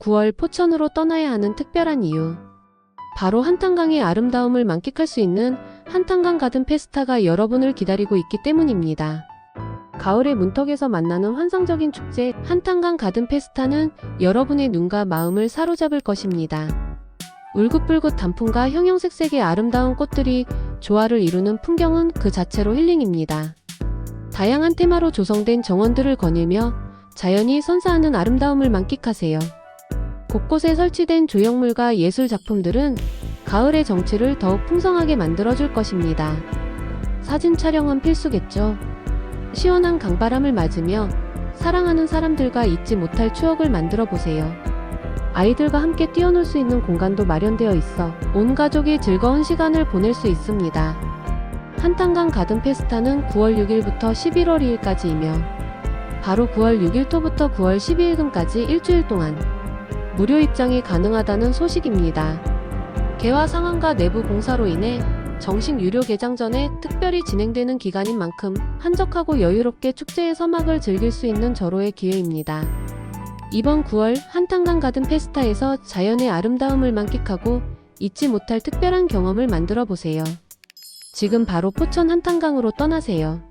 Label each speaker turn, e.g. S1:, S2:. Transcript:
S1: 9월 포천으로 떠나야 하는 특별한 이유. 바로 한탄강의 아름다움을 만끽할 수 있는 한탄강 가든 페스타가 여러분을 기다리고 있기 때문입니다. 가을의 문턱에서 만나는 환상적인 축제 한탄강 가든 페스타는 여러분의 눈과 마음을 사로잡을 것입니다. 울긋불긋 단풍과 형형색색의 아름다운 꽃들이 조화를 이루는 풍경은 그 자체로 힐링입니다. 다양한 테마로 조성된 정원들을 거닐며 자연이 선사하는 아름다움을 만끽하세요. 곳곳에 설치된 조형물과 예술 작품들은 가을의 정취를 더욱 풍성하게 만들어줄 것입니다. 사진 촬영은 필수겠죠. 시원한 강바람을 맞으며 사랑하는 사람들과 잊지 못할 추억을 만들어 보세요. 아이들과 함께 뛰어놀 수 있는 공간도 마련되어 있어 온 가족이 즐거운 시간을 보낼 수 있습니다. 한탄강 가든 페스타는 9월 6일부터 11월 2일까지이며 바로 9월 6일토부터 9월 12일금까지 일주일 동안 무료 입장이 가능하다는 소식입니다. 개화 상황과 내부 공사로 인해 정식 유료 개장 전에 특별히 진행되는 기간인 만큼 한적하고 여유롭게 축제의 서막을 즐길 수 있는 절호의 기회입니다. 이번 9월 한탄강 가든 페스타에서 자연의 아름다움을 만끽하고 잊지 못할 특별한 경험을 만들어 보세요. 지금 바로 포천 한탄강으로 떠나세요.